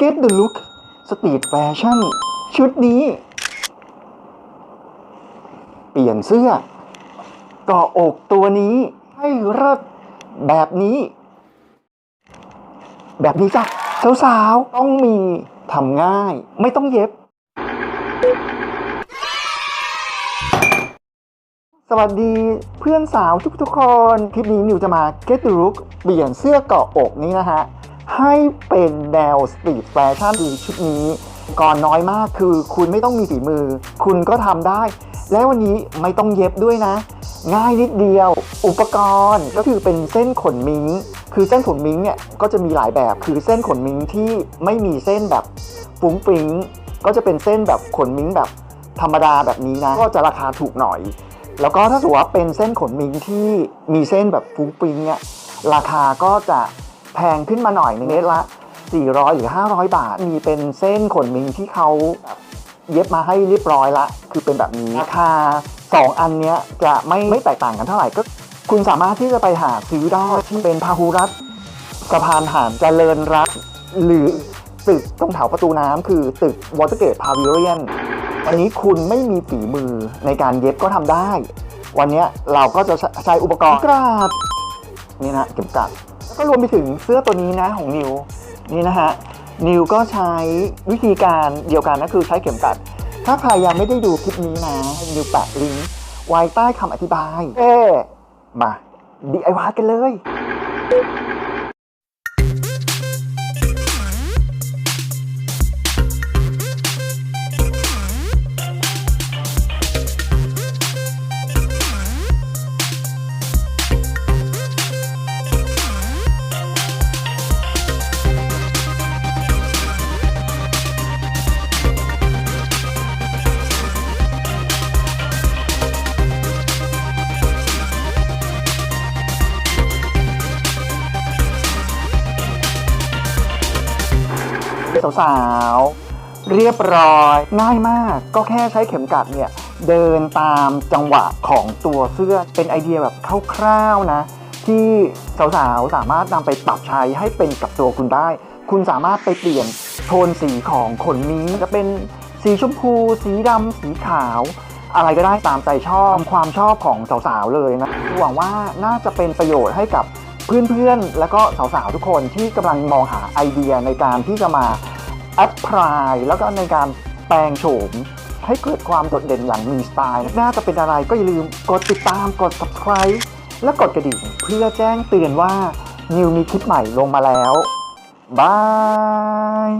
Get the look สตรีทแฟชั่นชุดนี้ เปลี่ยนเสื้อก่ออกตัวนี้ให้เลิศแบบนี้ แบบนี้จ้ะสาวๆต้องมีทำง่าย ไม่ต้องเย็บ สวัสดีเพื่อนสาวทุกๆคน คลิปนี้นิวจะมา get the look เปลี่ยนเสื้อเกาะอกนี้นะฮะ ให้เป็นแนวสตรีทแฟชั่นดีชุดนี้ก่อนน้อยมากคือคุณไม่ต้องมีฝีมือ คุณก็ทำได้ และวันนี้ไม่ต้องเย็บด้วยนะ ง่ายนิดเดียว อุปกรณ์ก็คือเป็นเส้นขนมิงคือเส้นขนมิงเนี่ยก็จะมีหลายแบบคือเส้นขนมิงที่ไม่มีเส้นแบบฟุ้งฟิ้งก็จะเป็นเส้นแบบขนมิงแบบธรรมดาแบบนี้นะ ก็จะราคาถูกหน่อย แล้วก็ถ้าสมมติว่าเป็นเส้นขนมิงที่มีเส้นแบบฟุ้งฟิ้งเนี่ยราคาก็จะ แพงขึ้นมาหน่อยนึงเมตรละ 400 หรือ 500 บาท มีเป็นเส้นขนมิงที่เขาแบบเย็บมาให้เรียบร้อยละ คือเป็นแบบนี้ราคา2 อันเนี้ยจะไม่ไม่แตกต่างกันเท่าไหร่ก็คุณสามารถที่จะไปหาซื้อได้ที่เป็นพาหุรัตน์สะพานหานเจริญรัตน์หรือตึกตรงแถวประตูน้ำคือตึกวอเตอร์เกตพาวิเลียนวันนี้คุณไม่มีฝีมือในการเย็บก็ทำได้ วันเนี้ยเราก็จะใช้อุปกรณ์กราดนี่นะเข็มกลัด แล้วก็รวมไปถึงเสื้อตัวนี้นะของนิวนี่นะฮะนิวก็ใช้วิธีการเดียวกันนะคือใช้เข็มกลัด ถ้าใครยังไม่ได้ดูคลิปนี้นะนิวแปะลิงก์ไว้ใต้คำอธิบายเอ๊มา DIY กันเลย สาวๆ เรียบร้อย ง่ายมาก ก็แค่ใช้เข็มกลัดเนี่ย เดินตามจังหวะของตัวเสื้อเป็นไอเดียแบบคร่าวๆนะ ที่สาวๆ สามารถนำไปปรับใช้ให้เป็นกับตัวคุณได้ คุณสามารถไปเปลี่ยนโทนสีของขนนี้จะเป็นสีชมพู สีดำสีขาวอะไรก็ได้ตามใจชอบความชอบของสาวๆ เลยนะหวังว่าน่าจะเป็นประโยชน์ให้กับเพื่อนๆ แล้วก็สาวๆ ทุกคนที่กำลังมองหาไอเดียในการที่จะมา อพพลายแล้วก็ในการแปลงโฉม ให้เกิดความโดดเด่นอย่างมีสไตล์ น่าจะเป็นอะไรก็อย่าลืมกดติดตามกด subscribe และกดกระดิ่งเพื่อแจ้งเตือนว่า นิวมีคลิปใหม่ลงมาแล้วบาย